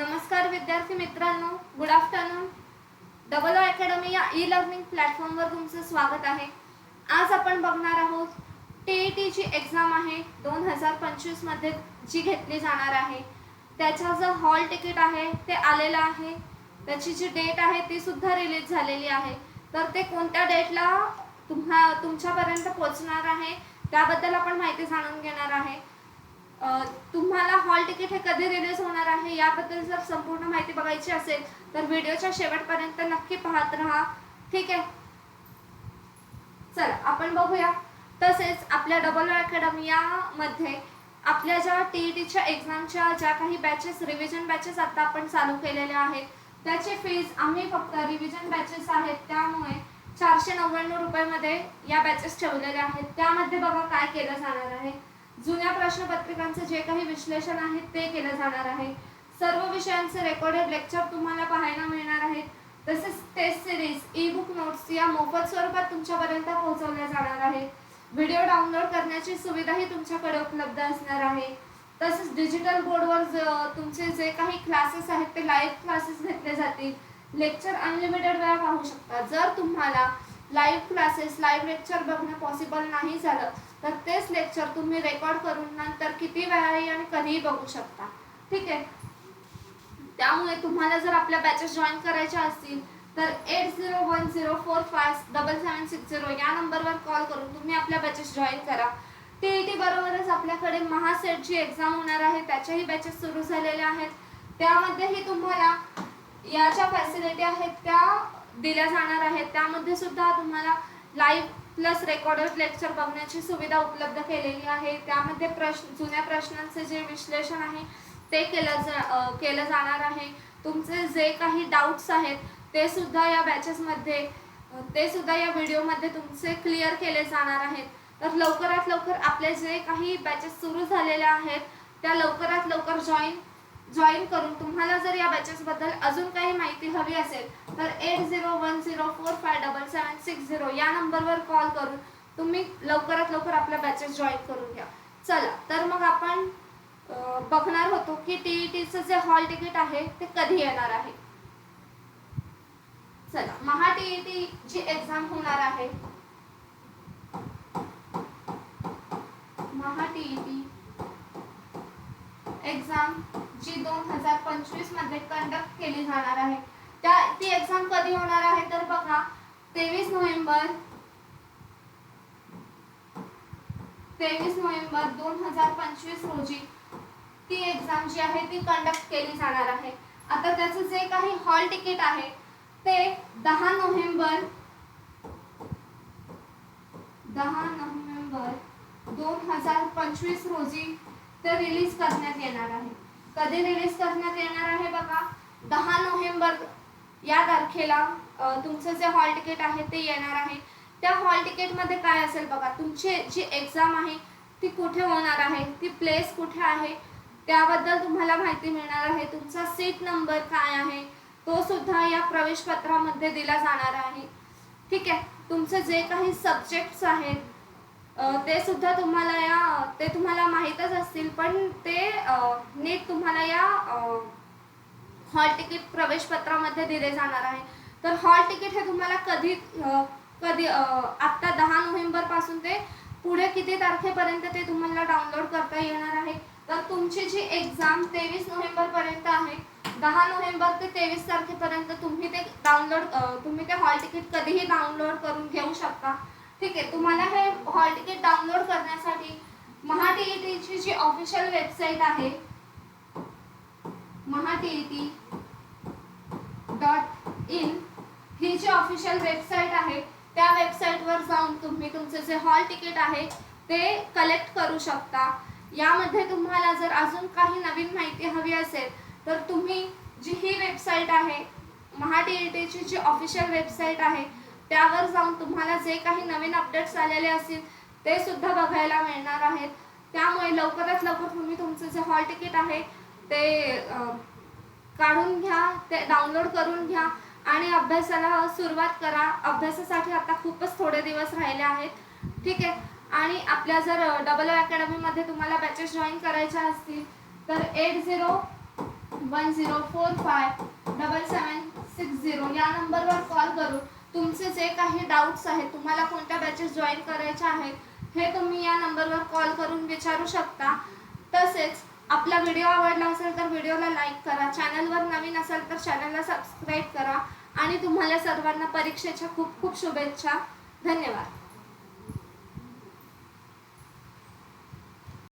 नमस्कार विद्यार्थी मित्रांनो. Good afternoon double O academy या ई लर्निंग प्लॅटफॉर्मवर तुमचं स्वागत आहे. आज आपण बघणार आहोत टी ई टीची एक्झाम आहे दोन हजार पंचवीसमध्ये जी घेतली जाणार आहे. त्याचा जो हॉल तिकीट आहे ते आलेलं आहे. त्याची जी डेट आहे ती सुद्धा रिलीज झालेली आहे. तर ते कोणत्या डेटला तुम्हा तुमच्यापर्यंत पोहोचणार आहे त्याबद्दल आपण माहिती जाणून घेणार आहे. अ, तुम्हाला हॉल तिकीट हे कधी रिलीज होणार आहे याबद्दल जर संपूर्ण माहिती बघायची असेल तर व्हिडिओच्या शेवटपर्यंत नक्की पाहत राहा. ठीक आहे? चला आपण बघूया. तसेच आपल्या डबल अकॅडमी यामध्ये आपल्या ज्या टी ई टीच्या एक्झामच्या ज्या काही बॅचेस रिव्हिजन बॅचेस आता आपण चालू केलेल्या आहेत त्याची फीज आम्ही फक्त रिव्हिजन बॅचेस आहेत. त्यामुळे चारशे नव्याण्णव रुपयामध्ये या बॅचेस ठेवलेल्या आहेत. त्यामध्ये बघा काय केलं जाणार आहे. जुन्या प्रश्नपत्रिकांचं जे काही विश्लेषण आहे ते केलं जाणार आहे. सर्व विषयांचे रेकॉर्डेड लेक्चर तुम्हाला पाहायला मिळणार आहेत. तसेच test series e book notes या मोफत स्वरूपात तुमच्यापर्यंत पोहोचवल्या जाणार आहेत. व्हिडिओ डाउनलोड करण्याची सुविधाही तुमच्याकडे उपलब्ध असणार आहे. तसेच डिजिटल बोर्डवर ज- तुमचे जे काही क्लासेस आहेत ते लाईव्ह क्लासेस घेतले जातील. लेक्चर अनलिमिटेड वेळा पाहू शकता. जर तुम्हाला लाईव्ह क्लासेस लाईव्ह लेक्चर बघणं पॉसिबल नाही झालं तर तेच लेक्चर तुम्ही रेकॉर्ड करून नंतर किती वेळाही आणि कधीही बघू शकता. ठीक आहे? त्यामुळे तुम्हाला जर आपल्या बॅचेस जॉईन करायच्या असतील तर eight zero one zero four five double seven six zero या नंबरवर कॉल करून तुम्ही आपल्या बॅचेस जॉईन करा. टी ई टी बरोबरच आपल्याकडे महासेटची एक्झाम होणार आहे त्याच्याही बॅचेस सुरू झालेल्या आहेत. त्यामध्येही तुम्हाला या ज्या फॅसिलिटी आहेत त्या दिल्या जाणार आहेत. त्यामध्ये सुद्धा तुम्हाला लाईव्ह प्लस रेकॉर्डेड लेक्चर बघण्याची सुविधा उपलब्ध केलेली आहे. त्यामध्ये प्रश्न जुन्या प्रश्नांचे जे विश्लेषण आहे ते केलं जा केलं जाणार आहे. तुमचे जे काही डाऊट्स आहेत ते सुद्धा या बॅचेसमध्ये ते सुद्धा या व्हिडिओमध्ये तुमचे क्लिअर केले जाणार आहेत. तर लवकरात लवकर आपले जे काही बॅचेस सुरू झालेल्या आहेत त्या लवकरात लवकर जॉईन जॉईन करून तुम्हाला जर या बॅचेसबद्दल अजून काही माहिती हवी असेल तर eight zero one zero four five six zero या नंबरवर कॉल करून तुम्ही लवकरात लवकर आपल्या बॅचेस जॉईन करून घ्या. चला तर मग आपण बघणार होतो की टी ई टीचं जे हॉल तिकीट आहे ते कधी येणार आहे. चला महा टी ई टी जी एक्झाम होणार आहे. Maha T E T exam जी दोन हजार पंचवीसमध्ये कंडक्ट केली जाणार आहे. त्या ती एक्झाम कधी होणार आहे तर बघा. तेवीस नोव्हेंबर. तेवीस नोव्हेंबर दोन हजार पंचवीस रोजी ती एक्झाम जी आहे ती कंडक्ट केली जाणार आहे. आता त्याचं जे काही हॉल तिकीट आहे ते दहा नोव्हेंबर दहा नोव्हेंबर दोन हजार पंचवीस रोजी ते रिलीज करण्यात येणार आहे. कधी रिलीज करण्यात येणार आहे बघा? दहा नोव्हेंबर या तारखेला तुमचं जे हॉल तिकीट आहे ते येणार आहे. त्या हॉल तिकीटमध्ये काय असेल बघा तुमची जी एक्झाम आहे ती कुठे होणार आहे ती प्लेस कुठे आहे त्याबद्दल तुम्हाला माहिती मिळणार आहे. तुमचा सीट नंबर काय आहे तो सुद्धा या प्रवेशपत्रामध्ये दिला जाणार आहे. ठीक आहे? तुमचे जे काही सब्जेक्ट्स आहेत ते सुद्धा तुम्हाला या ते तुम्हाला माहीतच असतील पण ते नीट तुम्हाला या हॉल तिकीट प्रवेश पत्रामध्ये दिले जाणार आहे. तर हॉल तिकीट हे तुम्हाला कधी कधी आत्ता दहा नोव्हेंबरपासून ते पुढे किती तारखेपर्यंत ते तुम्हाला डाउनलोड करता येणार आहे. तर तुमची जी एक्झाम तेवीस नोव्हेंबरपर्यंत आहे दहा नोव्हेंबर ते तेवीस तारखेपर्यंत तुम्ही ते डाउनलोड तुम्ही ते हॉल तिकीट कधीही डाउनलोड करून घेऊ शकता. ठीक आहे तुम्हाला हे हॉल तिकीट डाउनलोड करण्यासाठी महा टी जी ऑफिशियल वेबसाईट आहे Maha T E T dot in ही जी ऑफिशियल वेबसाईट आहे त्या वेबसाईटवर जाऊन तुम्ही तुमचे जे हॉल तिकीट आहे ते कलेक्ट करू शकता. यामध्ये तुम्हाला जर अजून काही नवीन माहिती हवी असेल तर तुम्ही जी ही वेबसाईट आहे महा टी जी ऑफिशियल वेबसाईट आहे त्यावर जाऊन तुम्हाला जे काही नवीन अपडेट्स आलेले असतील ते सुद्धा बघायला मिळणार आहेत. त्यामुळे लवकरात लवकर तुम्ही तुमचं जे हॉल तिकीट आहे ते काढून घ्या ते डाउनलोड करून घ्या आणि अभ्यासाला सुरुवात करा. अभ्यासासाठी आता खूपच थोडे दिवस राहिले आहेत. ठीक आहे? आणि आपल्या जर डबल अकॅडमीमध्ये तुम्हाला बॅचेस जॉईन करायच्या असतील तर eight zero one zero four five double seven six zero या नंबरवर कॉल करून तुमचे जे काही डाऊट्स आहेत तुम्हाला कोणत्या बॅचेस जॉईन करायच्या आहेत हे तुम्ही या नंबरवर कॉल करून विचारू शकता. तसेच आपला व्हिडिओ आवडला असेल तर व्हिडिओला लाईक करा. चॅनलवर नवीन असेल तर चॅनलला सबस्क्राईब करा. आणि तुम्हाला सर्वांना परीक्षेच्या खूप खूप शुभेच्छा. धन्यवाद.